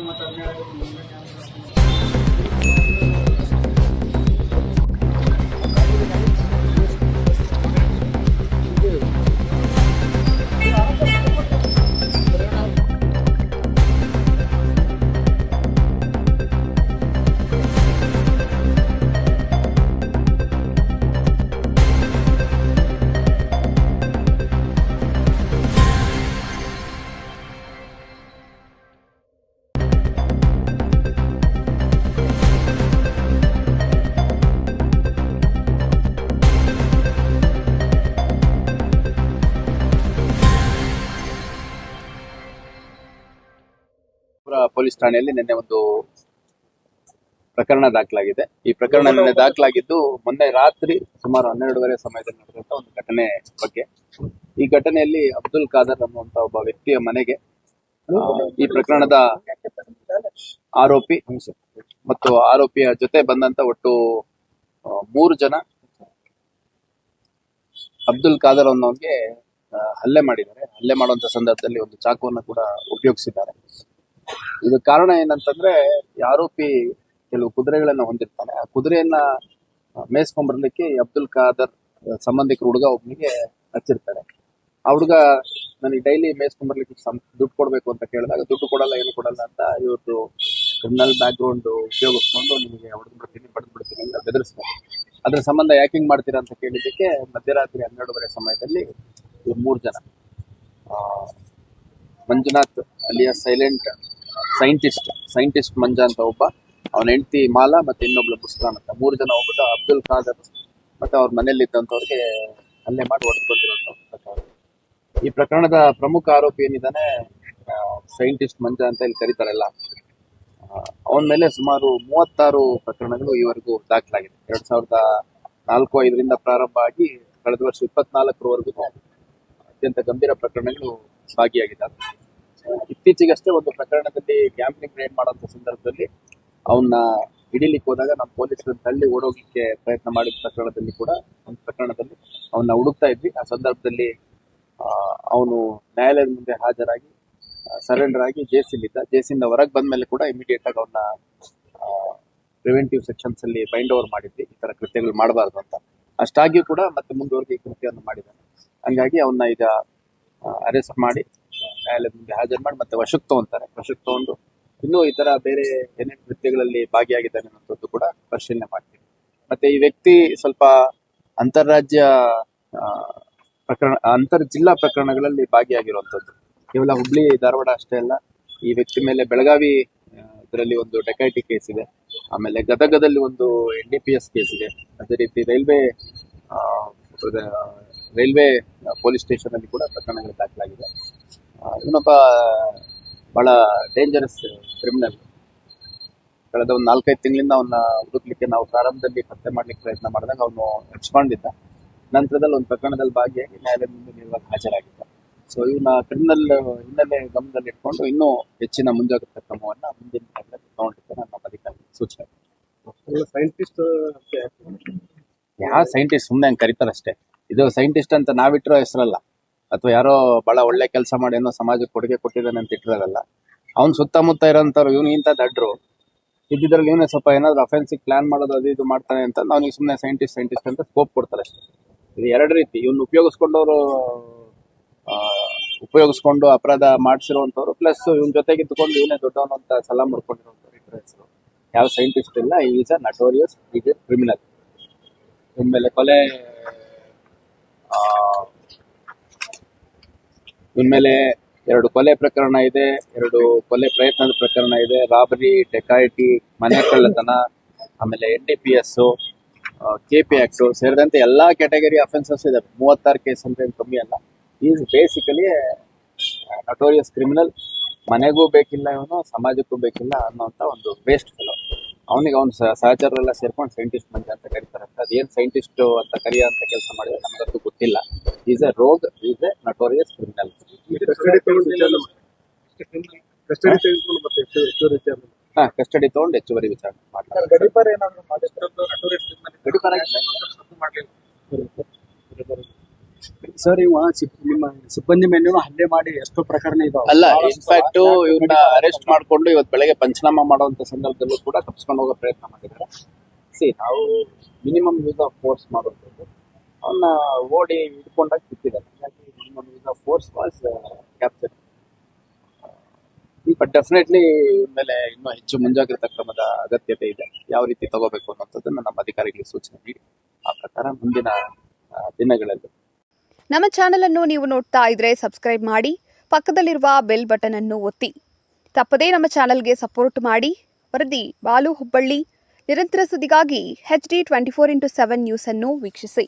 またね。ಪೊಲೀಸ್ ಠಾಣೆಯಲ್ಲಿ ನಿನ್ನೆ ಒಂದು ಪ್ರಕರಣ ದಾಖಲಾಗಿದೆ. ಈ ಪ್ರಕರಣ ನಿನ್ನೆ ದಾಖಲಾಗಿದ್ದು ಮೊನ್ನೆ ರಾತ್ರಿ ಸುಮಾರು ಹನ್ನೆರಡುವರೆ ಸಮಯದಲ್ಲಿ ನಡೆದಂತ ಒಂದು ಘಟನೆ ಬಗ್ಗೆ. ಈ ಘಟನೆಯಲ್ಲಿ ಅಬ್ದುಲ್ ಖಾದರ್ ಅನ್ನುವಂತ ಒಬ್ಬ ವ್ಯಕ್ತಿಯ ಮನೆಗೆ ಈ ಪ್ರಕರಣದ ಆರೋಪಿ ಮತ್ತು ಆರೋಪಿಯ ಜೊತೆ ಬಂದಂತ ಒಟ್ಟು ಮೂರು ಜನ ಅಬ್ದುಲ್ ಖಾದರ್ ಅನ್ನೋನ್ಗೆ ಹಲ್ಲೆ ಮಾಡಿದ್ದಾರೆ. ಹಲ್ಲೆ ಮಾಡುವಂತ ಸಂದರ್ಭದಲ್ಲಿ ಒಂದು ಚಾಕುವನ್ನು ಕೂಡ ಉಪಯೋಗಿಸಿದ್ದಾರೆ. ಇದು ಕಾರಣ ಏನಂತಂದ್ರೆ ಆರೋಪಿ ಕೆಲವು ಕುದುರೆಗಳನ್ನ ಹೊಂದಿರ್ತಾನೆ ಆ ಕುದುರೆಯನ್ನ ಮೇಯ್ಸ್ಕೊಂಡ್ಬರ್ಲಿಕ್ಕೆ ಅಬ್ದುಲ್ ಖಾದರ್ ಸಂಬಂಧಿಕರು ಹುಡುಗ ಒಬ್ಬನಿಗೆ ಹಚ್ಚಿರ್ತಾರೆ. ಆ ಹುಡುಗ ನನಗೆ ಡೈಲಿ ಮೇಯಿಸ್ಕೊಂಡ್ಬರ್ಲಿಕ್ಕೆ ದುಡ್ಡು ಕೊಡಬೇಕು ಅಂತ ಕೇಳಿದಾಗ, ದುಡ್ಡು ಕೊಡಲ್ಲ, ಏನು ಕೊಡಲ್ಲ ಅಂತ ಇವತ್ತು ಕ್ರಿಮಿನಲ್ ಬ್ಯಾಕ್ ಗ್ರೌಂಡ್ ಉಪಯೋಗಿಸ್ಕೊಂಡು ನಿಮಗೆ ಹೊಡೆದು ಬಿಡ್ತೀನಿ ಬಡ್ದು ಬಿಡ್ತೀನಿ ಅಂತ ಬೆದರಿಸ್ತಾರೆ. ಅದ್ರ ಸಂಬಂಧ ಯಾಕಿಂಗ್ ಮಾಡ್ತೀರಾ ಅಂತ ಕೇಳಿದ್ದಕ್ಕೆ, ಮಧ್ಯರಾತ್ರಿ ಹನ್ನೆರಡುವರೆ ಸಮಯದಲ್ಲಿ ಮೂರು ಜನ. ಮಂಜುನಾಥ್ ಅಲ್ಲಿಯ ಸೈಲೆಂಟ್ ಸೈಂಟಿಸ್ಟ್ ಸೈಂಟಿಸ್ಟ್ ಮಂಜ ಅಂತ ಒಬ್ಬ. ಅವನ ಹೆಂಡತಿ ಮಾಲಾ ಮತ್ತೆ ಇನ್ನೊಬ್ಳು ಪುಸ್ತಕ ಅಂತ. ಮೂರು ಜನ ಹೋಗ್ಬಿಟ್ಟು ಅಬ್ದುಲ್ ಖಾದರ್ ಮತ್ತೆ ಅವ್ರ ಮನೆಯಲ್ಲಿ ಇದ್ದಂಥವ್ರಿಗೆ ಹಲ್ಲೆ ಮಾಡಿ ಹೊಡೆದು ಪ್ರಕರಣ ಈ ಪ್ರಕರಣದ ಪ್ರಮುಖ ಆರೋಪಿ ಏನಿದ್ದಾನೆ ಸೈಂಟಿಸ್ಟ್ ಮಂಜ ಅಂತ ಇಲ್ಲಿ ಕರೀತಾರಲ್ಲ. ಅವನ ಮೇಲೆ ಸುಮಾರು ಮೂವತ್ತಾರು ಪ್ರಕರಣಗಳು ಈವರೆಗೂ ದಾಖಲಾಗಿದೆ. ಎರಡ್ ಸಾವಿರದ ನಾಲ್ಕು, ಐದರಿಂದ ಪ್ರಾರಂಭ ಆಗಿ ಕಳೆದ ವರ್ಷ ಇಪ್ಪತ್ನಾಲ್ಕರವರೆಗೂ ಅತ್ಯಂತ ಗಂಭೀರ ಪ್ರಕರಣಗಳು ಭಾಗಿಯಾಗಿದ್ದಾರೆ ಇತ್ತೀಚೆಗಷ್ಟೇ ಒಂದು ಪ್ರಕರಣದಲ್ಲಿ ಗ್ಯಾಂಬ್ಲಿಂಗ್ ರೈಡ್ ಮಾಡುವಂತ ಸಂದರ್ಭದಲ್ಲಿ ಅವನ್ನ ಹಿಡಿಲಿಕ್ಕೆ ಹೋದಾಗ ನಮ್ಮ ಪೊಲೀಸರು ತಳ್ಳಿ ಓಡೋಗ್ಲಿಕ್ಕೆ ಪ್ರಯತ್ನ ಮಾಡಿದ ಪ್ರಕರಣದಲ್ಲಿ ಕೂಡ, ಒಂದು ಪ್ರಕರಣದಲ್ಲಿ ಅವನ್ನ ಹುಡುಕ್ತಾ ಇದ್ವಿ. ಆ ಸಂದರ್ಭದಲ್ಲಿ ಅವನು ನ್ಯಾಯಾಲಯದ ಮುಂದೆ ಹಾಜರಾಗಿ ಸರೆಂಡರ್ ಆಗಿ ಜೇಸಿಲಿದ್ದ ಜೇಸಿಂದ ಹೊರಗೆ ಬಂದ ಮೇಲೆ ಕೂಡ ಇಮಿಡಿಯೇಟ್ ಆಗಿ ಅವನ್ನ ಪ್ರಿವೆಂಟಿವ್ ಸೆಕ್ಷನ್ಸ್ ಅಲ್ಲಿ ಬೈಂಡ್ ಓವರ್ ಮಾಡಿದ್ವಿ. ಈ ತರ ಕೃತ್ಯಗಳು ಮಾಡಬಾರ್ದು ಅಂತ. ಅಷ್ಟಾಗಿಯೂ ಕೂಡ ಮತ್ತೆ ಮುಂದುವರೆದು ಈ ಕೃತ್ಯವನ್ನು ಮಾಡಿದ್ದಾನೆ. ಹಂಗಾಗಿ ಅವನ್ನ ಈಗ ಅರೆಸ್ಟ್ ಮಾಡಿ ನ್ಯಾಯಾಲಯದ ಮುಂದೆ ಹಾಜರು ಮಾಡಿ ಮತ್ತೆ ವಶಕ್ಕೆ ತಗೊಂತಾರೆ ವಶಕ್ಕೆ ತಗೊಂಡು ಇನ್ನೂ ಈ ತರ ಬೇರೆ ಏನೇನು ಕೃತ್ಯಗಳಲ್ಲಿ ಭಾಗಿಯಾಗಿದ್ದಾನೆ ಅನ್ನೋದು ಕೂಡ ಪರಿಶೀಲನೆ ಮಾಡ್ತೀವಿ. ಮತ್ತೆ ಈ ವ್ಯಕ್ತಿ ಸ್ವಲ್ಪ ಅಂತಾರಾಜ್ಯ ಪ್ರಕರಣ, ಅಂತರ್ ಜಿಲ್ಲಾ ಪ್ರಕರಣಗಳಲ್ಲಿ ಭಾಗಿಯಾಗಿರುವಂತದ್ದು ಕೇವಲ ಹುಬ್ಳಿ, ಧಾರವಾಡ ಅಷ್ಟೇ ಅಲ್ಲ, ಈ ವ್ಯಕ್ತಿ ಮೇಲೆ ಬೆಳಗಾವಿ ಇದರಲ್ಲಿ ಒಂದು ಡೆಕೈಟಿ ಕೇಸ್ ಇದೆ. ಆಮೇಲೆ ಗದಗದಲ್ಲಿ ಒಂದು N D P S case ಇದೆ. ಅದೇ ರೀತಿ ರೈಲ್ವೆ ರೈಲ್ವೆ ಪೊಲೀಸ್ ಸ್ಟೇಷನ್ ಅಲ್ಲಿ ಕೂಡ ಪ್ರಕರಣಗಳು ದಾಖಲಾಗಿದೆ. ಇವನೊಬ್ಬ ಬಹಳ ಡೇಂಜರಸ್ ಕ್ರಿಮಿನಲ್ ಕಳೆದ ಒಂದು ನಾಲ್ಕೈದು ತಿಂಗಳಿಂದ ಅವನ್ನ ಹುಡುಕ್ಲಿಕ್ಕೆ ನಾವು ಪ್ರಾರಂಭದಲ್ಲಿ ಪತ್ತೆ ಮಾಡ್ಲಿಕ್ಕೆ ಪ್ರಯತ್ನ ಮಾಡಿದಾಗ ಅವನು ಹಚ್ಕೊಂಡಿದ್ದ ನಂತರದಲ್ಲಿ ಒಂದು ಪ್ರಕರಣದಲ್ಲಿ ಭಾಗಿಯಾಗಿ ನ್ಯಾಯಾಲಯದ ಮುಂದೆ ನೇರವಾಗಿ ಹಾಜರಾಗಿದ್ದ. ಸೊ ಇವನ ಕ್ರಿಮಿನಲ್ ಹಿನ್ನೆಲೆ ಗಮನದಲ್ಲಿ ಇಟ್ಕೊಂಡು ಇನ್ನೂ ಹೆಚ್ಚಿನ ಮುಂಜಾಗ್ರತಾ ಕ್ರಮವನ್ನ ಮುಂದಿನ ದಿನಗಳಲ್ಲಿ ತಗೊಂಡಿದ್ದೆ ನನ್ನ ಅಧಿಕಾರಿ ಸೂಚನೆ ಸೈಂಟಿಸ್ಟ್ ಯಾವ ಸೈಂಟಿಸ್ಟ್ ಸುಮ್ಮನೆ ಹಂಗೆ ಕರೀತಾರಷ್ಟೇ. ಇದು ಸೈಂಟಿಸ್ಟ್ ಅಂತ ನಾವಿಟ್ಟಿರೋ ಹೆಸರಲ್ಲ. ಅಥವಾ ಯಾರೋ ಬಹಳ ಒಳ್ಳೆ ಕೆಲಸ ಮಾಡಿ ಏನೋ ಸಮಾಜಕ್ಕೆ ಕೊಡುಗೆ ಕೊಟ್ಟಿದ್ದಾನೆ ಅಂತ ಇಟ್ಟಿರೋದಲ್ಲ ಅವ್ನ ಸುತ್ತಮುತ್ತ ಇರೋಂಥವ್ರು ಇವನು ಇಂಥ ದಡ್ರು. ಇದ್ದಿದ್ರಲ್ಲಿ ಇವನೇ ಸ್ವಲ್ಪ ಏನಾದ್ರು ಅಫೆನ್ಸಿಗೆ ಪ್ಲಾನ್ ಮಾಡೋದು ಅದು ಇದು ಮಾಡ್ತಾನೆ ಅಂತ ಅವ್ನಿಗೆ ಸುಮ್ಮನೆ ಸೈಂಟಿಸ್ಟ್ ಸೈಂಟಿಸ್ಟ್ ಅಂತ ಸ್ಕೋಪ್ ಕೊಡ್ತಾರೆ ಅಷ್ಟೇ. ಇದು ಎರಡು ರೀತಿ. ಇವ್ನು ಉಪಯೋಗಿಸ್ಕೊಂಡವರು ಉಪಯೋಗಿಸ್ಕೊಂಡು ಅಪರಾಧ ಮಾಡಿಸಿರುವಂಥವ್ರು ಪ್ಲಸ್ ಇವನ್ ಜೊತೆಗೆ ಇದ್ದುಕೊಂಡು ಇವನೇ ದೊಡ್ಡವನು ಅಂತ ಸಲ ಮಾಡ್ಕೊಂಡಿರುವಂಥವ್ರು ಇಬ್ಬರ ಹೆಸರು. ಯಾವ ಸೈಂಟಿಸ್ಟ್ ಇಲ್ಲ ಈಸ್ ಅ ನಟೋರಿಯಸ್ ಕ್ರಿಮಿನಲ್ ಇನ್ಮೇಲೆ ಕೊಲೆ ಇನ್ಮೇಲೆ ಎರಡು ಕೊಲೆ ಪ್ರಕರಣ ಇದೆ, ಎರಡು ಕೊಲೆ ಪ್ರಯತ್ನದ ಪ್ರಕರಣ ಇದೆ. ರಾಬರಿ ಟೆಕಾಯಿಟಿ ಮನೆ ಕಳ್ಳತನ ಆಮೇಲೆ N D P S K P act ಸೇರಿದಂತೆ ಎಲ್ಲಾ ಕ್ಯಾಟಗರಿ ಅಫೆನ್ಸಸ್ ಇದೆ. ಮೂವತ್ತಾರು ಕೇಸ್ ಅಂತ ಏನು ಕಮ್ಮಿ ಅಲ್ಲ. ಈಸ್ ಬೇಸಿಕಲಿ ನಟೋರಿಯಸ್ ಕ್ರಿಮಿನಲ್ ಮನೆಗೂ ಬೇಕಿಲ್ಲ ಇವನು, ಸಮಾಜಕ್ಕೂ ಬೇಕಿಲ್ಲ ಅನ್ನೋಂಥ ಒಂದು ವೇಸ್ಟ್ ಫೆಲೋ ಅವನಿಗೆ ಅವ್ನ ಸಹಚರರೆಲ್ಲ ಸೇರ್ಕೊಂಡು ಸೈಂಟಿಸ್ಟ್ ಮಂಜ ಅಂತ ಕರೀತಾರೆ. ಅಂತ ಅದೇನ್ ಸೈಂಟಿಸ್ಟ್ ಅಂತ ಕರಿಯೋ ಅಂತ ಕೆಲಸ ಮಾಡಿದ್ರೆ ನಮಗಂತೂ ಗೊತ್ತಿಲ್ಲ. Is a rogue is a notorious criminal custody ತಗೊಂಡು ವಿಚಾರಣೆ ಕಸ್ಟಡಿ ತೆಗೆದುಕೊಂಡು ಮತ್ತೆ ಹೆಚ್ಚು ಹೆಚ್ಚುವರಿ ವಿಚಾರಣೆ ಹಾ ಕಸ್ಟಡಿ ತಗೊಂಡು ಹೆಚ್ಚುವರಿ ವಿಚಾರಣೆ ಮಾಡ್ತಾರೆ ಗಡಿಪಾರ ಏನಾದ್ರು ಮಾಡಿಸ್ಕೊಂಡು ಗಡಿಪಾರ ಸರ್ ಇವ ಸಿಬ್- ನಿಮ್ಮ ಸಿಬ್ಬಂದಿ ಮೇಲೂ ಹಲ್ಲೆ ಮಾಡಿ ಎಷ್ಟೋ ಪ್ರಕರಣ ಇದಾವೆ. ಅಲ್ಲ ಇನ್ಫ್ಯಾಕ್ಟ್ ಇವ್ರನ್ನ ಅರೆಸ್ಟ್ ಮಾಡ್ಕೊಂಡು ಇವತ್ತು ಬೆಳಗ್ಗೆ ಪಂಚನಾಮ ಮಾಡುವಂತ ಸಂದರ್ಭದಲ್ಲೂ ಕೂಡ ತಪ್ಪಿಸ್ಕೊಂಡು ಹೋಗೋ ಪ್ರಯತ್ನ ಮಾಡಿದ್ದಾರೆ. ಸಿ ನಾವು ಮಿನಿಮಮ್ ಯೂಸ್ ಆಫ್ ಫೋರ್ಸ್ ಮಾಡುವಂಥದ್ದು. ಅವನ್ನ ಓಡಿ ಹಿಡ್ಕೊಂಡಾಗ ಸಿಕ್ಕಿದ್ದಾರೆ ಹಾಗಾಗಿ the force, was uh. But definitely ಮೇಲೆ ಇನ್ನೂ ಹೆಚ್ಚು ಮುಂಜಾಗ್ರತಾ ಕ್ರಮದ ಅಗತ್ಯತೆ ಇದೆ. ಯಾವ ರೀತಿ ತಗೋಬೇಕು ಅನ್ನೋಂಥದ್ದನ್ನ ನಮ್ಮ ಅಧಿಕಾರಿಗಳಿಗೆ ಸೂಚನೆ ನೀಡಿ. ಆ ಪ್ರಕಾರ ಮುಂದಿನ ದಿನಗಳಲ್ಲಿ. ನಮ್ಮ ಚಾನೆಲ್ ಅನ್ನು ನೀವು ನೋಡ್ತಾ ಇದ್ರೆ ಸಬ್ಸ್ಕ್ರೈಬ್ ಮಾಡಿ, ಪಕ್ಕದಲ್ಲಿರುವ ಬೆಲ್ ಬಟನ್ ಅನ್ನು ಒತ್ತಿ. ತಪ್ಪದೇ ನಮ್ಮ ಚಾನೆಲ್ಗೆ ಸಪೋರ್ಟ್ ಮಾಡಿ. ವರದಿ ಬಾಲು ಹುಬ್ಬಳ್ಳಿ. ನಿರಂತರ ಸುದ್ದಿಗಾಗಿ H D twenty four into seven news ಅನ್ನು ವೀಕ್ಷಿಸಿ.